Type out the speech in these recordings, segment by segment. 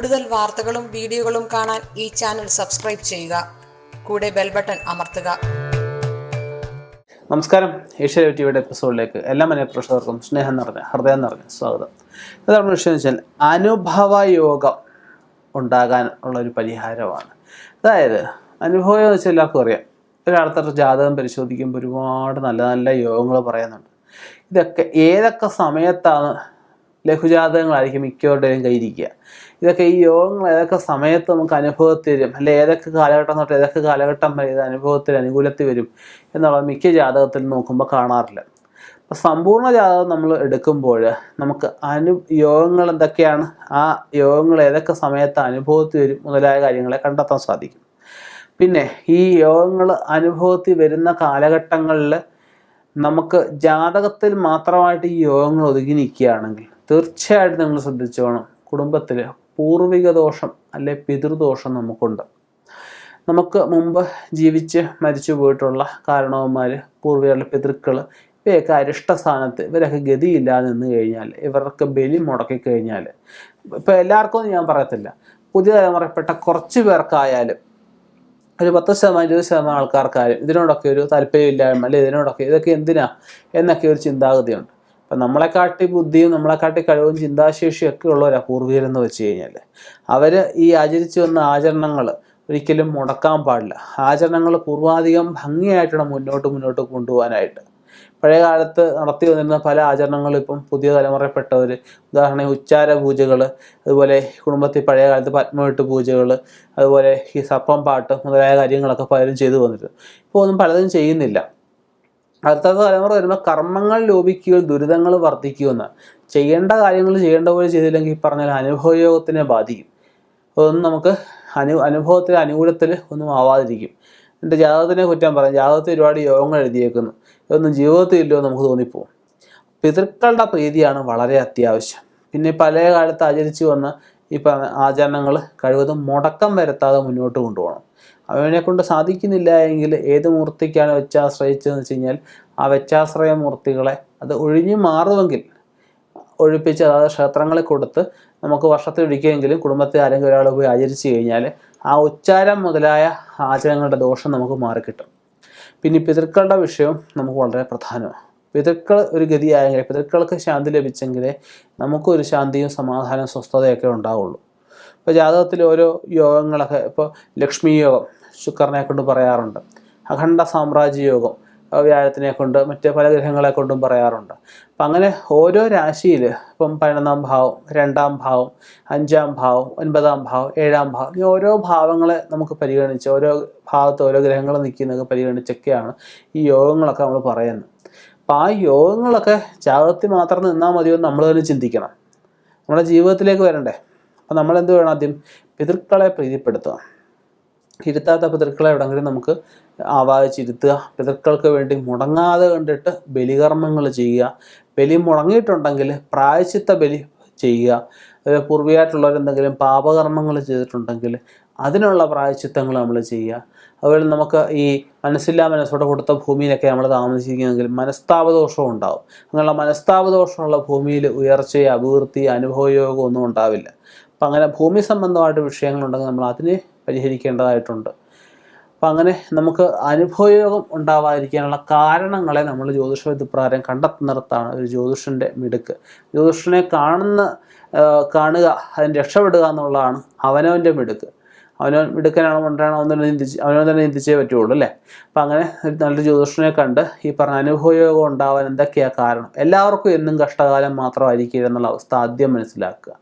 കൂടുതൽ വാർത്തകളും വീഡിയോകളും കാണാൻ ഈ ചാനൽ സബ്സ്ക്രൈബ് ചെയ്യുക. കൂടെ ബെൽ ബട്ടൺ അമർത്തുക. നമസ്കാരം. ഏഷ്യ ടിവിയുടെ എപ്പിസോഡിലേക്ക് എല്ലാ മനഃപ്രേക്ഷകർക്കും സ്നേഹം നിറഞ്ഞ ഹൃദയം നിറഞ്ഞ സ്വാഗതം. അതാണ് വിഷയം വെച്ചാൽ അനുഭവ യോഗം ഉണ്ടാകാൻ ഉള്ള ഒരു പരിഹാരമാണ്. അതായത് അനുഭവം എന്ന് വെച്ചാൽ എല്ലാവർക്കും അറിയാം. ഒരാളത്തെ ജാതകം പരിശോധിക്കുമ്പോൾ ഒരുപാട് നല്ല നല്ല യോഗങ്ങൾ പറയുന്നുണ്ട്. ഇതൊക്കെ ഏതൊക്കെ സമയത്താണ് ലഘുജാതകങ്ങളായിരിക്കും മിക്കവരുടെയും കയ്യിരിക്കുക ഇതൊക്കെ ഈ യോഗങ്ങൾ ഏതൊക്കെ സമയത്ത് നമുക്ക് അനുഭവത്തിൽ വരും? അല്ലെ ഏതൊക്കെ കാലഘട്ടം തൊട്ട് ഏതൊക്കെ കാലഘട്ടം വരെ ഇത് അനുഭവത്തിൽ അനുകൂലത്തിൽ വരും എന്നുള്ളത് മിക്ക ജാതകത്തിൽ നോക്കുമ്പോൾ കാണാറില്ല. അപ്പം സമ്പൂർണ ജാതകം നമ്മൾ എടുക്കുമ്പോൾ നമുക്ക് അനു യോഗങ്ങൾ എന്തൊക്കെയാണ്? ആ യോഗങ്ങൾ ഏതൊക്കെ സമയത്ത് അനുഭവത്തിൽ വരും മുതലായ കാര്യങ്ങളെ കണ്ടെത്താൻ സാധിക്കും. പിന്നെ ഈ യോഗങ്ങൾ അനുഭവത്തിൽ വരുന്ന കാലഘട്ടങ്ങളിൽ നമുക്ക് ജാതകത്തിൽ മാത്രമായിട്ട് ഈ യോഗങ്ങൾ ഒതുങ്ങി നിൽക്കുകയാണെങ്കിൽ തീർച്ചയായിട്ടും നിങ്ങൾ ശ്രദ്ധിച്ചോണം. കുടുംബത്തിൽ പൂർവിക ദോഷം അല്ലെ പിതൃദോഷം നമുക്കുണ്ട്. നമുക്ക് മുമ്പ് ജീവിച്ച് മരിച്ചു പോയിട്ടുള്ള കാരണവന്മാർ പൂർവികളുടെ പിതൃക്കൾ ഇവയൊക്കെ അരിഷ്ടസ്ഥാനത്ത് ഇവരൊക്കെ ഗതിയില്ലാതെ നിന്ന് കഴിഞ്ഞാൽ ഇവർക്ക് ബലി മുടക്കി കഴിഞ്ഞാൽ ഇപ്പം എല്ലാവർക്കും ഞാൻ പറയത്തില്ല. പുതിയ തലമുറപ്പെട്ട കുറച്ച് പേർക്കായാലും ഒരു പത്ത് ശതമാനം ഇരുപത് ശതമാനം ആൾക്കാർക്കായാലും ഇതിനോടൊക്കെ ഒരു താല്പര്യമില്ലായ്മ അല്ലെ ഇതിനോടൊക്കെ ഇതൊക്കെ എന്തിനാ എന്നൊക്കെ ഒരു ചിന്താഗതിയുണ്ട്. അപ്പം നമ്മളെക്കാട്ടി ബുദ്ധിയും നമ്മളെക്കാട്ടി കഴിവും ചിന്താശേഷിയും ഒക്കെ ഉള്ളവരാ പൂർവികരെന്ന് വെച്ച് കഴിഞ്ഞാൽ അവർ ഈ ആചരിച്ചു വന്ന ആചരണങ്ങൾ ഒരിക്കലും മുടക്കാൻ പാടില്ല. ആചരണങ്ങൾ പൂർവാധികം ഭംഗിയായിട്ടാണ് മുന്നോട്ട് മുന്നോട്ട് കൊണ്ടുപോകാനായിട്ട്. പഴയ കാലത്ത് നടത്തി വന്നിരുന്ന പല ആചരണങ്ങളും ഇപ്പം പുതിയ തലമുറയിൽപ്പെട്ടവർ ഉദാഹരണം ഉച്ചാര പൂജകൾ അതുപോലെ കുടുംബത്തിൽ പഴയ കാലത്ത് പത്മവെട്ട് പൂജകൾ അതുപോലെ ഈ സപ്പം പാട്ട് മുതലായ കാര്യങ്ങളൊക്കെ പലരും ചെയ്തു വന്നിരുന്നു. ഇപ്പോൾ ഒന്നും പലതും ചെയ്യുന്നില്ല. അടുത്ത തലമുറ വരുമ്പോൾ കർമ്മങ്ങൾ ലോപിക്കുകയും ദുരിതങ്ങൾ വർദ്ധിക്കുമെന്ന് ചെയ്യേണ്ട കാര്യങ്ങൾ ചെയ്യേണ്ട പോലെ ചെയ്തില്ലെങ്കിൽ പറഞ്ഞാൽ അനുഭവയോഗത്തിനെ ബാധിക്കും. അതൊന്നും നമുക്ക് അനു അനുഭവത്തിൽ അനുകൂലത്തിൽ ഒന്നും ആവാതിരിക്കും. എന്റെ ജാതകത്തിനെ കുറ്റം പറയാം. ജാതകത്തിൽ ഒരുപാട് യോഗങ്ങൾ എഴുതിയേക്കുന്നു. ഇതൊന്നും ജീവിതത്തിൽ ഇല്ലയോ നമുക്ക് തോന്നിപ്പോകും പിതൃക്കളുടെ പ്രീതിയാണ് വളരെ അത്യാവശ്യം. പിന്നെ പഴയ കാലത്ത് ആചരിച്ചു വന്ന ഈ പറഞ്ഞ ആചരണങ്ങൾ കഴിവതും മുടക്കം വരുത്താതെ മുന്നോട്ട് കൊണ്ടുപോകണം. അവനെ കൊണ്ട് സാധിക്കുന്നില്ല എങ്കിൽ ഏത് മൂർത്തിക്കാണ് വെച്ചാശ്രയിച്ചതെന്ന് വെച്ച് കഴിഞ്ഞാൽ ആ വെച്ചാശ്രയ മൂർത്തികളെ അത് ഒഴിഞ്ഞു മാറുമെങ്കിൽ ഒഴിപ്പിച്ച് അതായത് ക്ഷേത്രങ്ങളിൽ കൊടുത്ത് നമുക്ക് വർഷത്തിൽ ഒരിക്കലെങ്കിലും കുടുംബത്തെ ആരെങ്കിലും ഒരാൾ പോയി ആചരിച്ചു കഴിഞ്ഞാൽ ആ ഉച്ചാരം മുതലായ ആചാരങ്ങളുടെ ദോഷം നമുക്ക് മാറിക്കിട്ടും. പിന്നെ പിതൃക്കളുടെ വിഷയം നമുക്ക് വളരെ പ്രധാനമാണ്. പിതൃക്കൾ ഒരു ഗതിയായെങ്കിൽ പിതൃക്കൾക്ക് ശാന്തി ലഭിച്ചെങ്കിലേ നമുക്കൊരു ശാന്തിയും സമാധാനവും സ്വസ്ഥതയൊക്കെ ഉണ്ടാവുള്ളൂ. ഇപ്പോൾ ജാതകത്തിൽ ഓരോ യോഗങ്ങളൊക്കെ ഇപ്പോൾ ലക്ഷ്മി യോഗം ശുക്രനെ കൊണ്ട് പറയാറുണ്ട്. അഖണ്ഡ സാമ്രാജ്യ യോഗം വ്യാഴത്തിനെ കൊണ്ട് മറ്റ് പല ഗ്രഹങ്ങളെ കൊണ്ടും പറയാറുണ്ട്. അപ്പം അങ്ങനെ ഓരോ രാശിയിൽ ഇപ്പം പതിനൊന്നാം ഭാവം രണ്ടാം ഭാവം അഞ്ചാം ഭാവം ഒൻപതാം ഭാവം ഏഴാം ഭാവം ഈ ഓരോ ഭാവങ്ങളെ നമുക്ക് പരിഗണിച്ച് ഓരോ ഭാവത്ത് ഓരോ ഗ്രഹങ്ങൾ നിൽക്കുന്നതൊക്കെ പരിഗണിച്ചൊക്കെയാണ് ഈ യോഗങ്ങളൊക്കെ നമ്മൾ പറയുന്നത്. അപ്പം ആ യോഗങ്ങളൊക്കെ ജാഗ്രത മാത്രം നിന്നാൽ മതിയോ നമ്മൾ തന്നെ ചിന്തിക്കണം. നമ്മുടെ ജീവിതത്തിലേക്ക് വരണ്ടേ. അപ്പം നമ്മൾ എന്ത് വേണം ആദ്യം? പിതൃക്കളെ പ്രീതിപ്പെടുത്തുക. ഇരുത്താത്ത പിതൃക്കളെ എവിടെങ്കിലും നമുക്ക് ആവാഹിച്ചിരുത്തുക. പിതൃക്കൾക്ക് വേണ്ടി മുടങ്ങാതെ കണ്ടിട്ട് ബലികർമ്മങ്ങൾ ചെയ്യുക. ബലി മുടങ്ങിയിട്ടുണ്ടെങ്കിൽ പ്രായച്ചിത്ത ബലി ചെയ്യുക. അതുപോലെ പൂർവികമായിട്ടുള്ളവർ എന്തെങ്കിലും പാപകർമ്മങ്ങൾ ചെയ്തിട്ടുണ്ടെങ്കിൽ അതിനുള്ള പ്രായച്ചിത്തങ്ങൾ നമ്മൾ ചെയ്യുക. അതുപോലെ നമുക്ക് ഈ മനസ്സില്ലാ മനസ്സോടെ കൊടുത്ത ഭൂമിയിലൊക്കെ നമ്മൾ താമസിക്കുകയാണെങ്കിൽ മനസ്താപദോഷവും ഉണ്ടാവും. അങ്ങനെയുള്ള മനസ്താപദോഷമുള്ള ഭൂമിയിൽ ഉയർച്ചയെ അഭിവൃദ്ധി അനുഭവയോഗം ഒന്നും ഉണ്ടാവില്ല. അപ്പം അങ്ങനെ ഭൂമി സംബന്ധമായിട്ട് വിഷയങ്ങളുണ്ടെങ്കിൽ നമ്മൾ അതിനെ പരിഹരിക്കേണ്ടതായിട്ടുണ്ട്. അപ്പം അങ്ങനെ നമുക്ക് അനുഭവയോഗം ഉണ്ടാവാതിരിക്കാനുള്ള കാരണങ്ങളെ നമ്മൾ ജ്യോതിഷ വിധപ്രകാരം കണ്ടെത്തുന്നിടത്താണ് ഒരു ജ്യോതിഷന്റെ മിടുക്ക്. ജ്യോതിഷനെ കാണുന്ന കാണുക അതിന് രക്ഷപ്പെടുക എന്നുള്ളതാണ് അവനവന്റെ മിടുക്ക്. അവനവൻ മിടുക്കനാണോ മണ്ടനാണോ തന്നെ ചിന്തിച്ച് അവനവൻ തന്നെ ചിന്തിച്ചേ പറ്റുള്ളൂ അല്ലേ? അപ്പം അങ്ങനെ നല്ലൊരു ജ്യോതിഷനെ കണ്ട് ഈ പറഞ്ഞ അനുഭവയോഗം ഉണ്ടാവാൻ എന്തൊക്കെയാണ് കാരണം? എല്ലാവർക്കും എന്നും കഷ്ടകാലം മാത്രമായിരിക്കില്ല എന്നുള്ള അവസ്ഥ ആദ്യം മനസ്സിലാക്കുക.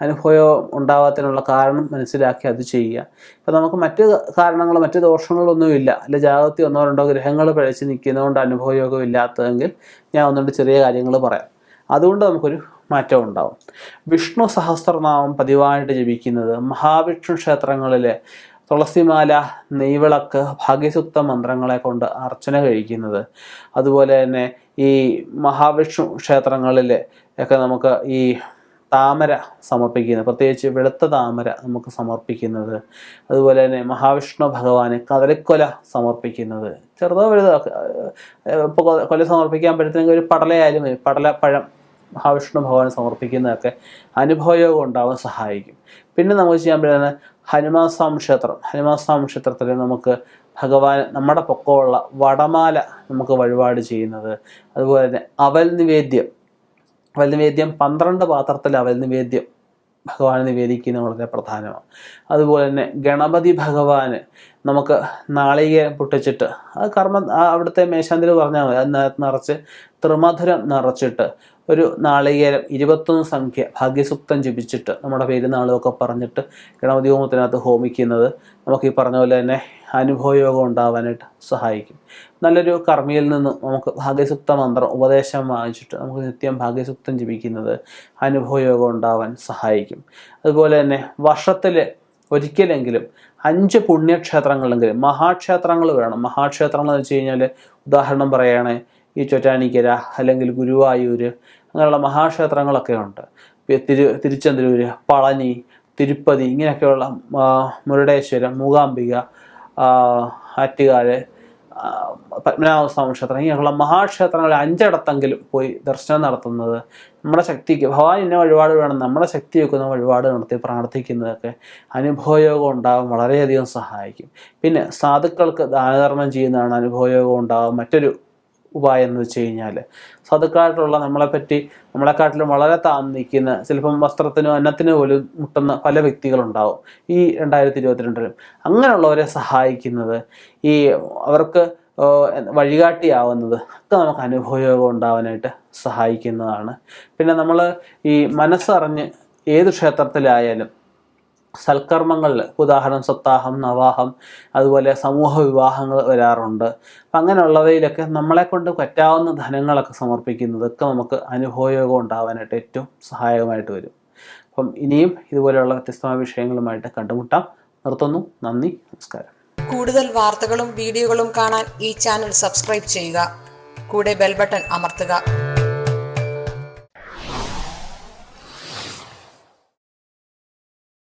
അനുഭവം ഉണ്ടാവാത്തതിനുള്ള കാരണം മനസ്സിലാക്കി അത് ചെയ്യുക. ഇപ്പം നമുക്ക് മറ്റ് കാരണങ്ങൾ മറ്റ് ദോഷങ്ങളൊന്നുമില്ല അല്ല ജാഗ്രത ഒന്നോ രണ്ടോ ഗ്രഹങ്ങൾ പഴച്ച് നിൽക്കുന്നതുകൊണ്ട് അനുഭവയോഗം ഇല്ലാത്തതെങ്കിൽ ഞാൻ ഒന്നുകൊണ്ട് ചെറിയ കാര്യങ്ങൾ പറയാം. അതുകൊണ്ട് നമുക്കൊരു മാറ്റം ഉണ്ടാവും. വിഷ്ണു സഹസ്രനാമം പതിവായിട്ട് ജപിക്കുന്നത് മഹാവിഷ്ണു ക്ഷേത്രങ്ങളിലെ തുളസിമാല നെയ്വിളക്ക് ഭാഗ്യസുക്ത മന്ത്രങ്ങളെ കൊണ്ട് അർച്ചന കഴിക്കുന്നത്. അതുപോലെ തന്നെ ഈ മഹാവിഷ്ണു ക്ഷേത്രങ്ങളിൽ ഒക്കെ നമുക്ക് ഈ താമര സമർപ്പിക്കുന്നത് പ്രത്യേകിച്ച് വെളുത്ത താമര നമുക്ക് സമർപ്പിക്കുന്നത്. അതുപോലെ തന്നെ മഹാവിഷ്ണു ഭഗവാന് കതലിക്കൊല സമർപ്പിക്കുന്നത്. ചെറുതോ വലുതോ കൊല സമർപ്പിക്കാൻ പറ്റത്തില്ലെങ്കിൽ ഒരു പടലയായാലും പടലപ്പഴം മഹാവിഷ്ണു ഭഗവാൻ സമർപ്പിക്കുന്നതൊക്കെ അനുഭവയോഗം ഉണ്ടാവാൻ സഹായിക്കും. പിന്നെ നമുക്ക് ചെയ്യാൻ പറ്റുന്ന ഹനുമാൻ സ്വാമി ക്ഷേത്രം. ഹനുമാൻ സ്വാമി ക്ഷേത്രത്തിൽ നമുക്ക് ഭഗവാൻ നമ്മുടെ പൊക്കമുള്ള വടമാല നമുക്ക് വഴിപാട് ചെയ്യുന്നത്. അതുപോലെ തന്നെ അവൽ നിവേദ്യം. അവൽ നിവേദ്യം പന്ത്രണ്ട് പാത്രത്തിൽ അവൽ നിവേദ്യം ഭഗവാൻ നിവേദിക്കുന്നത് വളരെ പ്രധാനമാണ്. അതുപോലെ തന്നെ ഗണപതി ഭഗവാന് നമുക്ക് നാളികേരം പൊട്ടിച്ചിട്ട് ആ കർമ്മ അവിടുത്തെ മേശാന്തിൽ പറഞ്ഞാൽ മതി. അതിനകത്ത് നിറച്ച് ത്രിമധുരം നിറച്ചിട്ട് ഒരു നാളികേരം ഇരുപത്തൊന്ന് സംഖ്യ ഭാഗ്യസുക്തം ജപിച്ചിട്ട് നമ്മുടെ പെരുന്നാളുമൊക്കെ പറഞ്ഞിട്ട് ഗണപതി ഹോമത്തിനകത്ത് ഹോമിക്കുന്നത് നമുക്ക് ഈ പറഞ്ഞ പോലെ തന്നെ അനുഭവയോഗം ഉണ്ടാവാനായിട്ട് സഹായിക്കും. നല്ലൊരു കർമ്മിയിൽ നിന്നും നമുക്ക് ഭാഗ്യസുക്ത മന്ത്രം ഉപദേശം വാങ്ങിച്ചിട്ട് നമുക്ക് നിത്യം ഭാഗ്യസുക്തം ജപിക്കുന്നത് അനുഭവയോഗം ഉണ്ടാവാൻ സഹായിക്കും. അതുപോലെ തന്നെ വർഷത്തിൽ ഒരിക്കലെങ്കിലും അഞ്ച് പുണ്യക്ഷേത്രങ്ങളെങ്കിലും മഹാക്ഷേത്രങ്ങൾ വേണം. മഹാക്ഷേത്രങ്ങൾ എന്ന് വെച്ച് കഴിഞ്ഞാൽ ഉദാഹരണം പറയുകയാണെങ്കിൽ ഈ ചൊറ്റാനിക്കര അല്ലെങ്കിൽ ഗുരുവായൂർ അങ്ങനെയുള്ള മഹാക്ഷേത്രങ്ങളൊക്കെ ഉണ്ട്. തിരു തിരുച്ചെന്തൂര് പളനി തിരുപ്പതി ഇങ്ങനെയൊക്കെയുള്ള മുരുടേശ്വരം മൂകാംബിക ആറ്റുകാൽ പത്മനാഭസ്വാമി ക്ഷേത്രം. ഇങ്ങനെയുള്ള മഹാക്ഷേത്രങ്ങളിൽ അഞ്ചിടത്തെങ്കിലും പോയി ദർശനം നടത്തുന്നത് നമ്മുടെ ശക്തിക്ക് ഭഗവാൻ ഇന്ന വഴിപാട് വേണം നമ്മുടെ ശക്തി വെക്കുന്ന വഴിപാട് നടത്തി പ്രാർത്ഥിക്കുന്നതൊക്കെ അനുഭവയോഗം ഉണ്ടാകാൻ വളരെയധികം സഹായിക്കും. പിന്നെ സാധുക്കൾക്ക് ദാനധർമ്മം ചെയ്യുന്നതാണ് അനുഭവയോഗം ഉണ്ടാകാൻ മറ്റൊരു ഉപായം എന്ന് വെച്ച് കഴിഞ്ഞാൽ സാധുക്കളായിട്ടുള്ള നമ്മളെപ്പറ്റി നമ്മളെക്കാട്ടിലും വളരെ താഴ്ന്നു നിൽക്കുന്ന ചിലപ്പം വസ്ത്രത്തിനോ അന്നത്തിനോ പോലും മുട്ടുന്ന പല വ്യക്തികളുണ്ടാവും ഈ രണ്ടായിരത്തി ഇരുപത്തിരണ്ടിലും അങ്ങനെയുള്ളവരെ സഹായിക്കുന്നത് ഈ അവർക്ക് വഴികാട്ടിയാവുന്നത് ഒക്കെ നമുക്ക് അനുഭവയോഗം ഉണ്ടാവാനായിട്ട് സഹായിക്കുന്നതാണ്. പിന്നെ നമ്മൾ ഈ മനസ്സറിഞ്ഞ് ഏത് ക്ഷേത്രത്തിലായാലും സൽക്കർമ്മങ്ങളിൽ ഉദാഹരണം സത്താഹം നവാഹം അതുപോലെ സമൂഹ വിവാഹങ്ങൾ വരാറുണ്ട്. അപ്പം അങ്ങനെയുള്ളവയിലൊക്കെ നമ്മളെ കൊണ്ട് പറ്റാവുന്ന ധനങ്ങളൊക്കെ സമർപ്പിക്കുന്നതൊക്കെ നമുക്ക് അനുഭവയോഗം ഉണ്ടാവാനായിട്ട് ഏറ്റവും സഹായകമായിട്ട് വരും. അപ്പം ഇനിയും ഇതുപോലെയുള്ള വ്യത്യസ്തമായ വിഷയങ്ങളുമായിട്ട് കണ്ടുമുട്ടാം. നിർത്തുന്നു. നന്ദി. നമസ്കാരം. കൂടുതൽ വാർത്തകളും വീഡിയോകളും കാണാൻ ഈ ചാനൽ സബ്സ്ക്രൈബ് ചെയ്യുക. കൂടെ ബെൽബട്ടൺ അമർത്തുക.